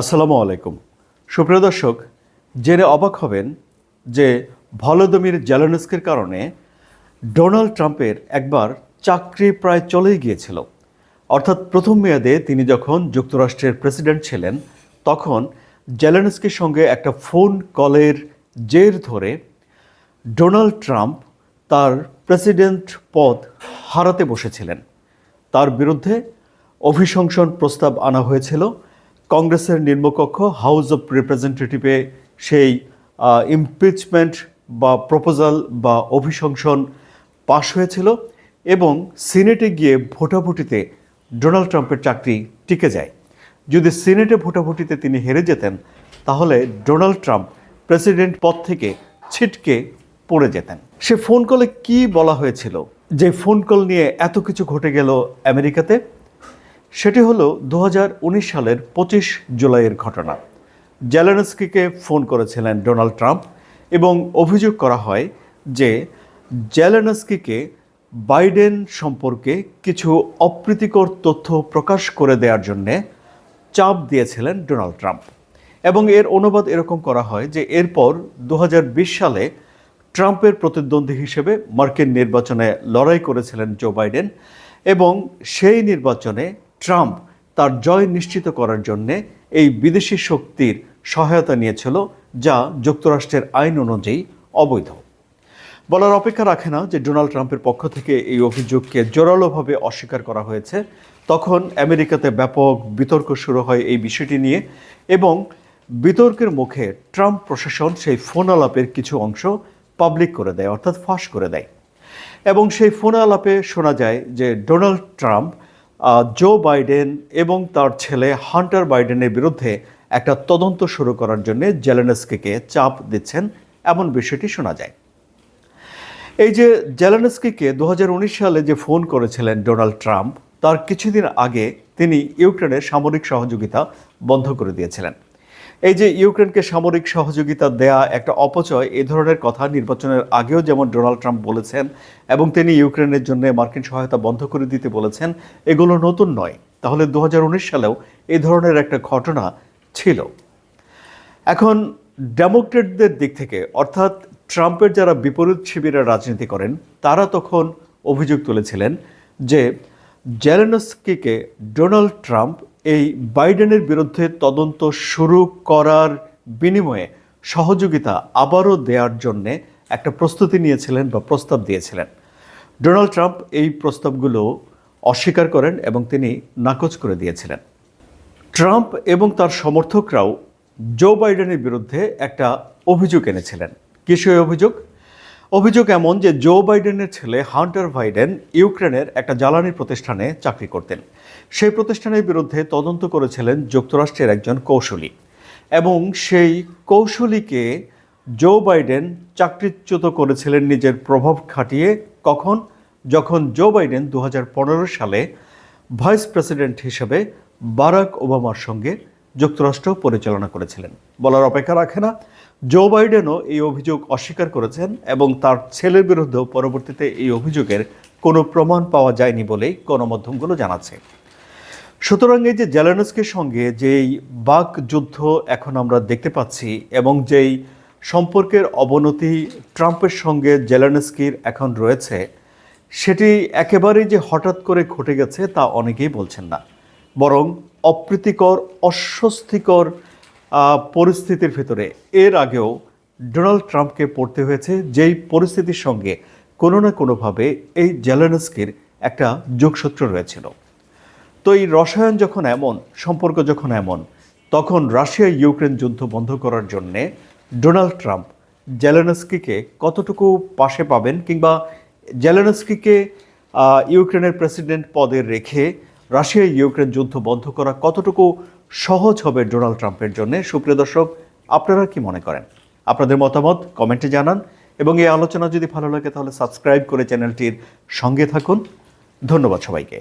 আসসালামু আলাইকুম। সুপ্রিয় দর্শক, জেনে অবাক হবেন যে ভলোদমির জেলেনস্কির কারণে ডোনাল্ড ট্রাম্পের একবার চাকরি প্রায় চলেই গিয়েছিল। অর্থাৎ প্রথম মেয়াদে তিনি যখন যুক্তরাষ্ট্রের প্রেসিডেন্ট ছিলেন, তখন জেলেনস্কির সঙ্গে একটা ফোন কলের জের ধরে ডোনাল্ড ট্রাম্প তার প্রেসিডেন্ট পদ হারাতে বসেছিলেন। তার বিরুদ্ধে অভিশংসন প্রস্তাব আনা হয়েছিল কংগ্রেসের নিম্নকক্ষ হাউস অফ রিপ্রেজেন্টেটিভে সেই ইমপিচমেন্ট বা প্রপোজাল বা অভিশংসন পাশ হয়েছিল এবং সিনেটে গিয়ে ভোটাভুটিতে ডোনাল্ড ট্রাম্পের চাকরি টিকে যায়। যদি সিনেটে ভোটাভুটিতে তিনি হেরে যেতেন, তাহলে ডোনাল্ড ট্রাম্প প্রেসিডেন্ট পদ থেকে ছিটকে পড়ে যেতেন। সে ফোন কলে কি বলা হয়েছিল? যে ফোন কল নিয়ে এত কিছু ঘটে গেল আমেরিকাতে সেটি হলো দু হাজার উনিশ সালের পঁচিশ জুলাইয়ের ঘটনা। জেলেনস্কিকে ফোন করেছিলেন ডোনাল্ড ট্রাম্প এবং অভিযোগ করা হয় যে জেলেনস্কিকে বাইডেন সম্পর্কে কিছু অপ্রীতিকর তথ্য প্রকাশ করে দেওয়ার জন্যে চাপ দিয়েছিলেন ডোনাল্ড ট্রাম্প। এবং এর অনুবাদ এরকম করা হয় যে এরপর দু হাজার বিশ সালে ট্রাম্পের প্রতিদ্বন্দ্বী হিসেবে মার্কিন নির্বাচনে লড়াই করেছিলেন জো বাইডেন এবং সেই নির্বাচনে ট্রাম্প তার জয় নিশ্চিত করার জন্যে এই বিদেশি শক্তির সহায়তা নিয়েছিল যা যুক্তরাষ্ট্রের আইন অনুযায়ী অবৈধ। বলার অপেক্ষা রাখে না যে ডোনাল্ড ট্রাম্পের পক্ষ থেকে এই অভিযোগকে জোরালোভাবে অস্বীকার করা হয়েছে। তখন আমেরিকাতে ব্যাপক বিতর্ক শুরু হয় এই বিষয়টি নিয়ে এবং বিতর্কের মুখে ট্রাম্প প্রশাসন সেই ফোন আলাপের কিছু অংশ পাবলিক করে দেয়, অর্থাৎ ফাঁস করে দেয়। এবং সেই ফোন আলাপে শোনা যায় যে ডোনাল্ড ট্রাম্প জো বাইডেন এবং তার ছেলে হান্টার বাইডেনের বিরুদ্ধে একটা তদন্ত শুরু করার জন্য জেলেনস্কিকে চাপ দিচ্ছেন, এমন বিষয়টি শোনা যায়। এই যে জেলেনস্কিকে দু হাজার উনিশ সালে যে ফোন করেছিলেন ডোনাল্ড ট্রাম্প তার কিছুদিন আগে তিনি ইউক্রেনের সামরিক সহযোগিতা বন্ধ করে দিয়েছিলেন। এই যে ইউক্রেনকে সামরিক সহযোগিতা দেয়া একটা অপচয় এই ধরনের কথা নির্বাচনের আগেও যেমন ডোনাল্ড ট্রাম্প বলেছেন এবং তিনি ইউক্রেনের জন্য মার্কিন সহায়তা বন্ধ করে দিতে বলেছেন, এগুলো নতুন নয়। তাহলে দু হাজার উনিশ সালেও এই ধরনের একটা ঘটনা ছিল। এখন ডেমোক্রেটদের দিক থেকে, অর্থাৎ ট্রাম্পের যারা বিপরীত শিবিরে রাজনীতি করেন, তারা তখন অভিযোগ তুলেছিলেন যে জেলেনস্কিকে ডোনাল্ড ট্রাম্প এই বাইডেনের বিরুদ্ধে তদন্ত শুরু করার বিনিময়ে সহযোগিতা আবারও দেওয়ার জন্যে একটা প্রস্তুতি নিয়েছিলেন বা প্রস্তাব দিয়েছিলেন। ডোনাল্ড ট্রাম্প এই প্রস্তাবগুলো অস্বীকার করেন এবং তিনি নাকচ করে দিয়েছিলেন। ট্রাম্প এবং তার সমর্থকরাও জো বাইডেনের বিরুদ্ধে একটা অভিযোগ এনেছিলেন। কি অভিযোগ? অভিযোগ এমন যে জো বাইডেনের ছেলে হান্টার বাইডেন ইউক্রেনের একটা জ্বালানি প্রতিষ্ঠানে চাকরি করতেন। সেই প্রতিষ্ঠানের বিরুদ্ধে তদন্ত করেছিলেন যুক্তরাষ্ট্রের একজন কৌশলী এবং সেই কৌশলীকে জো বাইডেন চাকরিচ্যুত করেছিলেন নিজের প্রভাব খাটিয়ে কখন? যখন জো বাইডেন দু হাজার পনেরো সালে ভাইস প্রেসিডেন্ট হিসেবে বারাক ওবামার সঙ্গে যুক্তরাষ্ট্র পরিচালনা করেছিলেন। বলার অপেক্ষা রাখে না, জো বাইডেনও এই অভিযোগ অস্বীকার করেছেন এবং তার ছেলের বিরুদ্ধেও পরবর্তীতে এই অভিযোগের কোনো প্রমাণ পাওয়া যায়নি বলেই গণমাধ্যমগুলো জানাচ্ছে। সুতরাং এই যে জেলেনস্কির সঙ্গে যেই বাক যুদ্ধ এখন আমরা দেখতে পাচ্ছি এবং যেই সম্পর্কের অবনতি ট্রাম্পের সঙ্গে জেলেনস্কির এখন রয়েছে, সেটি একেবারেই যে হঠাৎ করে ঘটে গেছে তা অনেকেই বলছেন না। বরং অপ্রীতিকর, অস্বস্তিকর পরিস্থিতির ভিতরে। এর আগেও ডোনাল্ড ট্রাম্পকে পড়তে হয়েছে যেই পরিস্থিতির সঙ্গে কোনো না কোনোভাবে এই জেলেনস্কির একটা যোগসূত্র রয়েছিল। তো এই রসায়ন যখন এমন, সম্পর্ক যখন এমন, তখন রাশিয়া ইউক্রেন যুদ্ধ বন্ধ করার জন্যে ডোনাল্ড ট্রাম্প জেলেনস্কিকে কতটুকু পাশে পাবেন কিংবা জেলেনস্কিকে ইউক্রেনের প্রেসিডেন্ট পদে রেখে রাশিয়া ইউক্রেন যুদ্ধ বন্ধ করা কতটুকু সহজ হবে ডোনাল্ড ট্রাম্পের জন্য? সুপ্রিয় দর্শক, আপনারা কি মনে করেন? আপনাদের মতামত কমেন্টে জানান এবং এই আলোচনা যদি ভালো লাগে তাহলে সাবস্ক্রাইব করে চ্যানেলটির সঙ্গে থাকুন। ধন্যবাদ সবাইকে।